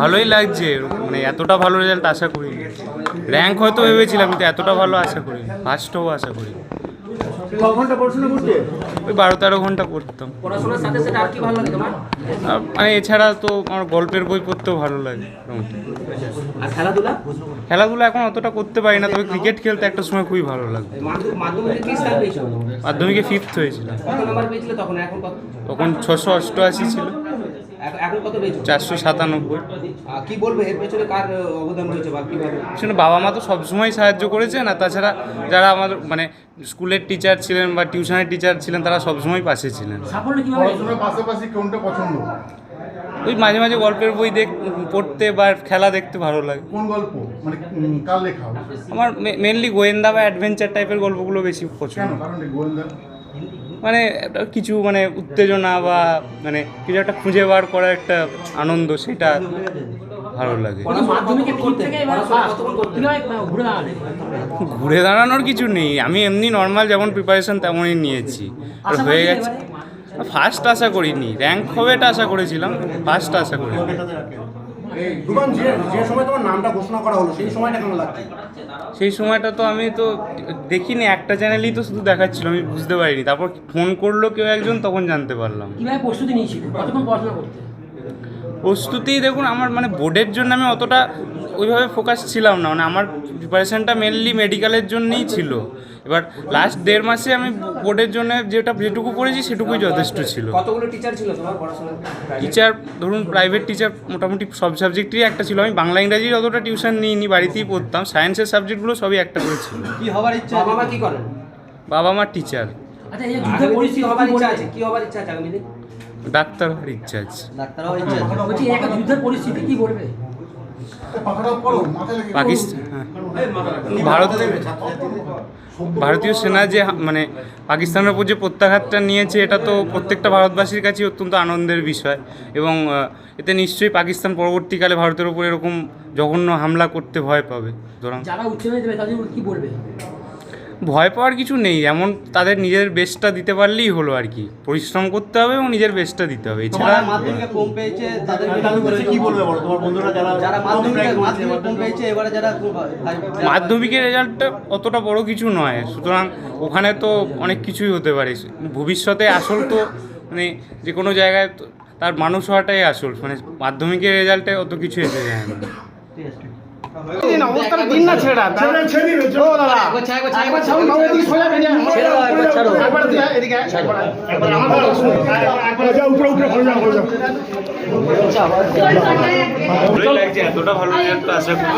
ভালোই লাগছে মানে এতটা ভালো রেজাল্ট আশা করিনি। র্যাঙ্ক হয়তো ভেবেছিলাম কিন্তু এতটা ভালো আশা করিনি। ফার্স্টও আশা করি। ওই বারো তেরো ঘণ্টা পড়তাম। পড়াশোনার সাথে সাথে আর কি ভালো লাগে তোমার? আর মানে এছাড়া তো আমার গল্পের বই পড়তেও ভালো লাগে খেলাধুলা? খেলাধুলা এখন অতটা করতে পারি না তবে ক্রিকেট খেলতে একটা সময় খুবই ভালো লাগতো মাধ্যমিকে ফিফথ হয়েছিলাম। কত নাম্বার পেয়েছিলে তখন? এখন কত? তখন ছশো অষ্টআশি ছিল। এখন- এখন কত পেয়েছ? চারশো সাতানব্বই। কি বলবে? এর পেছনে কার অবদান রয়েছে বা কীভাবে? শুনে বাবা মা তো সবসময় সাহায্য করেছে না তাছাড়া যারা আমাদের মানে স্কুলের টিচার ছিলেন বা টিউশনের টিচার ছিলেন তারা সবসময় পাশে ছিলেন। পড়াশোনার পাশাপাশি কোনটা পছন্দ? ওই মাঝে মাঝে গল্পের বই দেখ পড়তে বা খেলা দেখতে ভালো লাগে। কোন গল্প? মানে কার লেখা? আমার মেনলি গোয়েন্দা বা অ্যাডভেঞ্চার টাইপের গল্পগুলো বেশি পছন্দ। কারণ গোয়েন্দা? মানে কিছু মানে উত্তেজনা বা মানে কিছু একটা খুঁজে বার করার একটা আনন্দ সেটা ভালো লাগে। ঘুরে দাঁড়ানোর কিছু নেই। আমি এমনি নর্মাল যেমন প্রিপারেশন তেমনই নিয়েছি। আর হয়ে গেছে। ফার্স্ট আশা করিনি। র্যাঙ্ক হবে এটা আশা করেছিলাম। ফার্স্ট আশা করিনি। যে যে সময় তোমার নামটা ঘোষণা করা হলো সেই সময়টা কেমন লাগছে? সেই সময়টা তো আমি তো দেখিনি একটা চ্যানেলই তো শুধু দেখাচ্ছিল আমি বুঝতে পারিনি। তারপর ফোন করল কেউ একজন তখন জানতে পারলাম। কীভাবে প্রস্তুতি নিয়েছিল? কতক্ষণ পড়াশোনা করতে? প্রস্তুতি দেখুন আমার মানে বোর্ডের জন্য আমি অতটা ওইভাবে ফোকাস ছিলাম না। মানে আমার প্রিপারেশানটা মেনলি মেডিকেলের জন্যই ছিল। এবার লাস্ট দেড় মাসে আমি বোর্ডের জন্য যেটা যেটুকু পড়েছি সেটুকুই যথেষ্ট ছিল। কতগুলো টিচার ছিল তোমার পড়াশোনা টিচার ধরুন প্রাইভেট টিচার মোটামুটি সব সাবজেক্টেরই একটা ছিল। আমি বাংলা ইংরাজির অতটা টিউশন নিইনি বাড়িতেই পড়তাম সায়েন্সের সাবজেক্টগুলো সবই একটা করে ছিল। কি হবার ইচ্ছা বাবা মা কি করেন? বাবা মা টিচার আচ্ছা এই যে পরিস্থিতি হবার ইচ্ছা আছে? কি হবার ইচ্ছা আছে আগামী দিন? ডাক্তার হওয়ার ইচ্ছা আছে। ডাক্তারও ইচ্ছা আছে। বলছি একটা যুদ্ধের পরিস্থিতি কি বলবে? পাকিস্তান হ্যাঁ। ভারত ভারতীয় সেনা যে মানে পাকিস্তানের উপর যে প্রত্যাঘাতটা নিয়েছে এটা তো প্রত্যেকটা ভারতবাসীর কাছে অত্যন্ত আনন্দের বিষয়। এবং এতে নিশ্চয়ই পাকিস্তান পরবর্তীকালে ভারতের উপর এরকম জঘন্য হামলা করতে ভয় পাবে। যারা উচ্চ দেবে তাদের কি বলবে? ভয় পাওয়ার কিছু নেই এমন তাদের নিজের বেস্টটা দিতে পারলেই হলো আর কি। পরিশ্রম করতে হবে এবং নিজের বেস্টটা দিতে হবে। এছাড়া মাধ্যমিকে কম পেয়েছে তাদের কি বলবে বলো? তোমার বন্ধুরা যারা যারা মাধ্যমিকে মাধ্যমিকে কম পেয়েছে এবারে যারা মাধ্যমিকের রেজাল্টটা অতটা বড় কিছু নয় সুতরাং ওখানে তো অনেক কিছুই হতে পারে। ভবিষ্যতে আসল তো মানে যে কোনো জায়গায় তার মানুষ হওয়াটাই আসল মানে মাধ্যমিকের রেজাল্টে অত কিছু এসে যায় না। দিন না ছেড়া ও দাদা একবার ছাড়ুন বাবু এদিকে সোজা বেরিয়ে একবার ছাড়ো একবার দিয়ে এদিকে একবার একবার আমাদের একবার যাও উপরে উপরে ফলে যাও লাগছে এতটা ভালো আশা করি